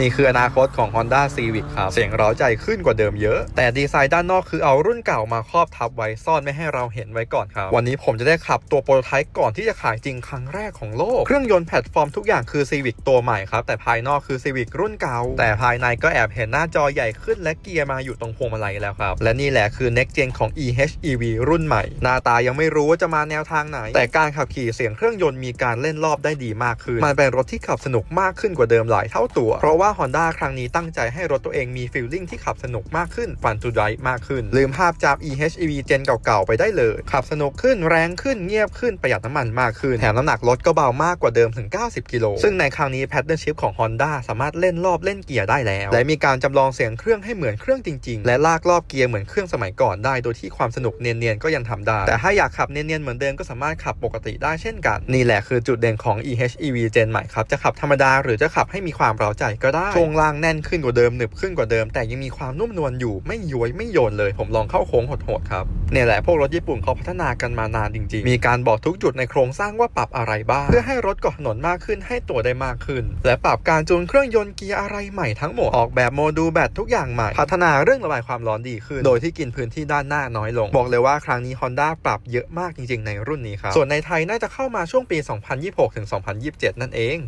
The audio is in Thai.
นี่คืออนาคตของ Honda Civic ครับ เสียงเร้าใจขึ้นกว่าเดิมเยอะ แต่ดีไซน์ด้านนอกคือเอารุ่นเก่ามาครอบทับไว้ซ่อนไม่ให้เราเห็นไว้ก่อนครับ วันนี้ผมจะได้ขับตัวโปรโตไทป์ก่อนที่จะขายจริงครั้งแรกของโลก เครื่องยนต์แพลตฟอร์มทุกอย่างคือ Civic ตัวใหม่ครับ แต่ภายนอกคือ Civic รุ่นเก่า แต่ภายในก็แอบเห็นหน้าจอใหญ่ขึ้นและเกียร์มาอยู่ตรงพวงมาลัยแล้วครับ และนี่แหละคือ next gen ของ EHEV รุ่นใหม่ หน้าตายังไม่รู้ว่าจะมาแนวทางไหน แต่การขับขี่เสียงเครื่องยนต์มีการเล่นรอบได้ดีมากขึ้น มันเป็นรถที่ขับสนุกมากขึ้นกว่าเดิมหลายเท่าตัว เพราะว่า่า Honda ครั้งนี้ตั้งใจให้รถตัวเองมีฟีลลิ่งที่ขับสนุกมากขึ้นฟันทูไดมากขึ้น ลืมภาพจาก EHEV เจนเก่าๆ ไปได้เลย ขับสนุกขึ้นแรงขึ้นเงียบขึ้นประหยัดน้ำมันมากขึ้น แถมน้ำหนักรถก็เบามากกว่าเดิมถึง 90 กิโล ซึ่งในครั้งนี้ Pattern Shift ของ Honda สามารถเล่นรอบเล่นเกียร์ได้แล้ว และมีการจำลองเสียงเครื่องให้เหมือนเครื่องจริงๆ และลากรอบเกียร์เหมือนเครื่องสมัยก่อนได้ โดยที่ความสนุกเนียนๆก็ยังทำได้ แต่ถ้าอยากขับเนียนๆเหมือนเดิมก็สามารถขับปกติได้เช่นกัน นี่แหละคือจุดเด่นของ EHEV เจนใหม่ครับจะขับธรรมดาหรือจะขับให้มีความเร้าใจก็ได้ช่วงล่างแน่นขึ้นกว่าเดิมหนึบขึ้นกว่าเดิม แต่ยังมีความนุ่มนวลอยู่ไม่ย้วยไม่โยนเลย ผมลองเข้าโค้งโหดๆครับเนี่ยแหละพวกรถญี่ปุ่นเขาพัฒนากันมานานจริงๆ มีการบอกทุกจุดในโครงสร้างว่าปรับอะไรบ้าง เพื่อให้รถเกาะถนนมากขึ้นให้ตัวได้มากขึ้น และปรับการจูนเครื่องยนต์เกียร์อะไรใหม่ทั้งหมดออกแบบโมดูลแบตทุกอย่างใหม่ พัฒนาเรื่องระบายความร้อนดีขึ้น โดยที่กินพื้นที่ด้านหน้าน้อยลง บอกเลยว่าครั้งนี้ Honda ปรับเยอะมากจริงๆ ในรุ่นนี้ครับส่วนในไทยน่าจะเข้ามาช่วงปี 2026-2027 นั่นเอง